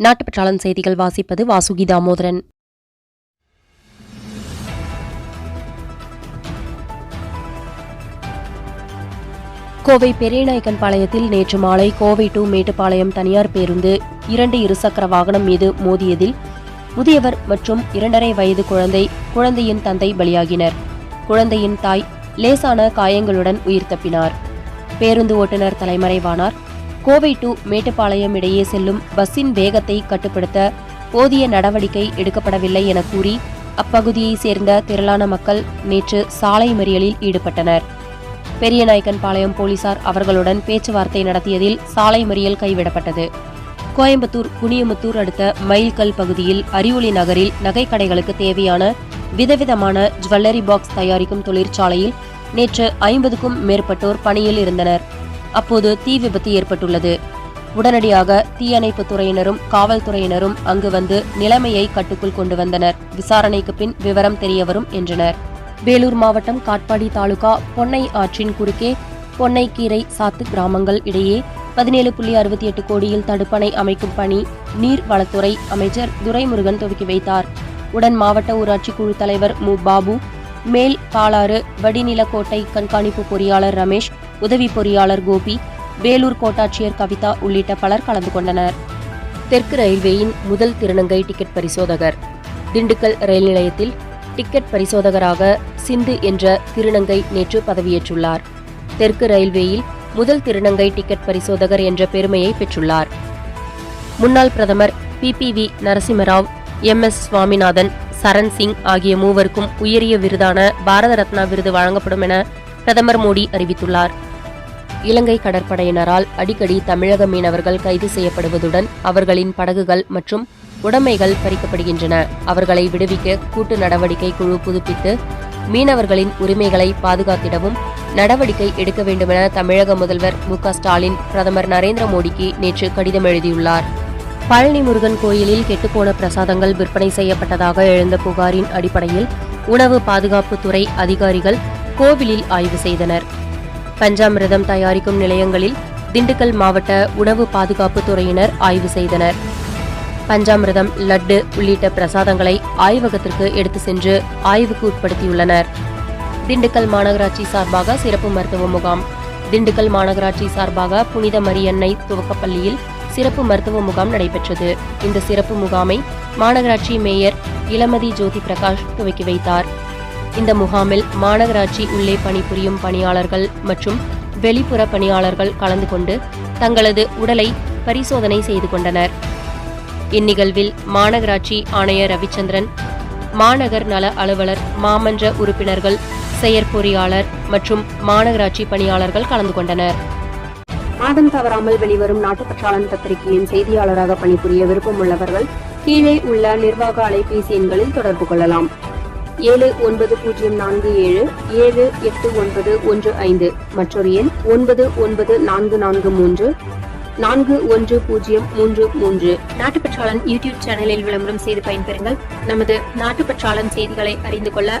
நாட்டுப்பற்றாளன் செய்திகள் வாசிப்பது வாசுகி தாமோதரன். கோவை பெரியநாயக்கன் பாளையத்தில் நேற்று மாலை கோவை டு மேட்டுப்பாளையம் தனியார் பேருந்து இரண்டு இருசக்கர வாகனம் மீது மோதியதில் முதியவர் மற்றும் இரண்டரை வயது குழந்தை குழந்தையின் தந்தை பலியாகினர். குழந்தையின் தாய் லேசான காயங்களுடன் உயிர் தப்பினார். பேருந்து ஓட்டுநர் தலைமறைவானார். கோவை டு மேட்டுப்பாளையம் இடையே செல்லும் பஸ்ஸின் வேகத்தை கட்டுப்படுத்த போதிய நடவடிக்கை எடுக்கப்படவில்லை என கூறி அப்பகுதியைச் சேர்ந்த திரளான மக்கள் நேற்று சாலை மறியலில் ஈடுபட்டனர். பெரியநாயக்கன்பாளையம் போலீசார் அவர்களுடன் பேச்சுவார்த்தை நடத்தியதில் சாலை மறியல் கைவிடப்பட்டது. கோயம்புத்தூர் குனியமுத்தூர் அடுத்த மைல்கல் பகுதியில் அறிவொளி நகரில் நகைக்கடைகளுக்கு தேவையான விதவிதமான ஜுவல்லரி பாக்ஸ் தயாரிக்கும் தொழிற்சாலையில் நேற்று ஐம்பதுக்கும் மேற்பட்டோர் பணியில் இருந்தனர். அப்போது தீ விபத்து ஏற்பட்டுள்ளது. உடனடியாக தீயணைப்பு துறையினரும் காவல்துறையினரும் அங்கு வந்து நிலைமையை கட்டுக்குள் கொண்டு வந்தனர். விசாரணைக்கு பின் விவரம் தெரியவரும் என்றனர். வேலூர் மாவட்டம் காட்பாடி தாலுகா பொன்னை ஆற்றின் குறுக்கே பொன்னைக்கீரை சாத்து கிராமங்கள் இடையே பதினேழு புள்ளி அறுபத்தி எட்டு கோடியில் தடுப்பணை அமைக்கும் பணி நீர் வளத்துறை அமைச்சர் துரைமுருகன் துவக்கி வைத்தார். உடன் மாவட்ட ஊராட்சி குழு தலைவர் மு. பாபு மேல் பாலாறு வடிநிலக்கோட்டை கண்காணிப்பு பொறியாளர் ரமேஷ் உதவி பொறியாளர் கோபி வேலூர் கோட்டாட்சியர் கவிதா உள்ளிட்ட பலர் கலந்து கொண்டனர். தெற்கு ரயில்வேயின் முதல் திருநங்கை டிக்கெட் பரிசோதகர். திண்டுக்கல் ரயில் நிலையத்தில் டிக்கெட் பரிசோதகராக சிந்து என்ற திருநங்கை நேற்று பதவியேற்றுள்ளார். தெற்கு ரயில்வேயில் முதல் திருநங்கை டிக்கெட் பரிசோதகர் என்ற பெருமையை பெற்றுள்ளார். முன்னாள் பிரதமர் P P V Narasimha Rao M. S. Swaminathan Charan Singh ஆகிய மூவருக்கும் உயரிய விருதான பாரத ரத்னா விருது வழங்கப்படும் என பிரதமர் மோடி அறிவித்துள்ளார். இலங்கை கடற்படையினரால் அடிக்கடி தமிழக மீனவர்கள் கைது செய்யப்படுவதுடன் அவர்களின் படகுகள் மற்றும் உடைமைகள் பறிக்கப்படுகின்றன. அவர்களை விடுவிக்க கூட்டு நடவடிக்கை குழு புதுப்பித்து மீனவர்களின் உரிமைகளை பாதுகாத்திடவும் நடவடிக்கை எடுக்க வேண்டுமென தமிழக முதல்வர் மு ஸ்டாலின் பிரதமர் நரேந்திர மோடிக்கு நேற்று கடிதம் எழுதியுள்ளார். பழனி முருகன் கோயிலில் கெட்டுப்போன பிரசாதங்கள் விற்பனை செய்யப்பட்டதாக எழுந்த புகாரின் அடிப்படையில் உணவு பாதுகாப்புத்துறை அதிகாரிகள் கோவிலில் ஆய்வு செய்தனர். பஞ்சாமிரதம் தயாரிக்கும் நிலையங்களில் திண்டுக்கல் மாவட்ட உணவு பாதுகாப்புத்துறையினர் ஆய்வு செய்தனர். பஞ்சாமிரதம் லட்டு உள்ளிட்ட பிரசாதங்களை ஆய்வகத்திற்கு எடுத்து சென்று ஆய்வுக்கு உட்படுத்தியுள்ளனர். திண்டுக்கல் மாநகராட்சி சார்பாக சிறப்பு மருத்துவ முகாம். திண்டுக்கல் மாநகராட்சி சார்பாக புனித மரியன்னை துவக்கப்பள்ளியில் சிறப்பு மருத்துவ முகாம் நடைபெற்றது. இந்த சிறப்பு முகாமை மாநகராட்சி மேயர் இளமதி ஜோதி பிரகாஷ் துவக்கி வைத்தார். இந்த முகாமில் மாநகராட்சி உள்ளே பணிபுரியும் பணியாளர்கள் மற்றும் வெளிப்புற பணியாளர்கள் கலந்து கொண்டு தங்களது உடலை பரிசோதனை செய்து கொண்டனர். இந்நிகழ்வில் மாநகராட்சி ஆணையர் ரவிச்சந்திரன் மாநகர் நல அலுவலர் மாமன்ற உறுப்பினர்கள் செயற்பொறியாளர் மற்றும் மாநகராட்சி பணியாளர்கள் கலந்து கொண்டனர். மாதம் தவறாமல் வெளிவரும் நாட்டுப்பற்றாளன் பத்திரிகையின் செய்தியாளராக பணிபுரிய விருப்பமுள்ளவர்கள் கீழே உள்ள நிர்வாக அலைபேசி எண்களில் தொடர்பு கொள்ளலாம். ஏழு ஒன்பது பூஜ்ஜியம் நான்கு ஏழு ஏழு எட்டு ஒன்பது ஒன்று ஐந்து மற்றொரு எண் ஒன்பது ஒன்பது நான்கு நான்கு மூன்று நான்கு ஒன்று பூஜ்ஜியம் மூன்று மூன்று. நாட்டுப்பற்றாளன் யூடியூப் சேனலில் விளம்பரம் செய்து பயன்பெறுங்கள். நமது நாட்டுப்பற்றாளன் செய்திகளை அறிந்து கொள்ள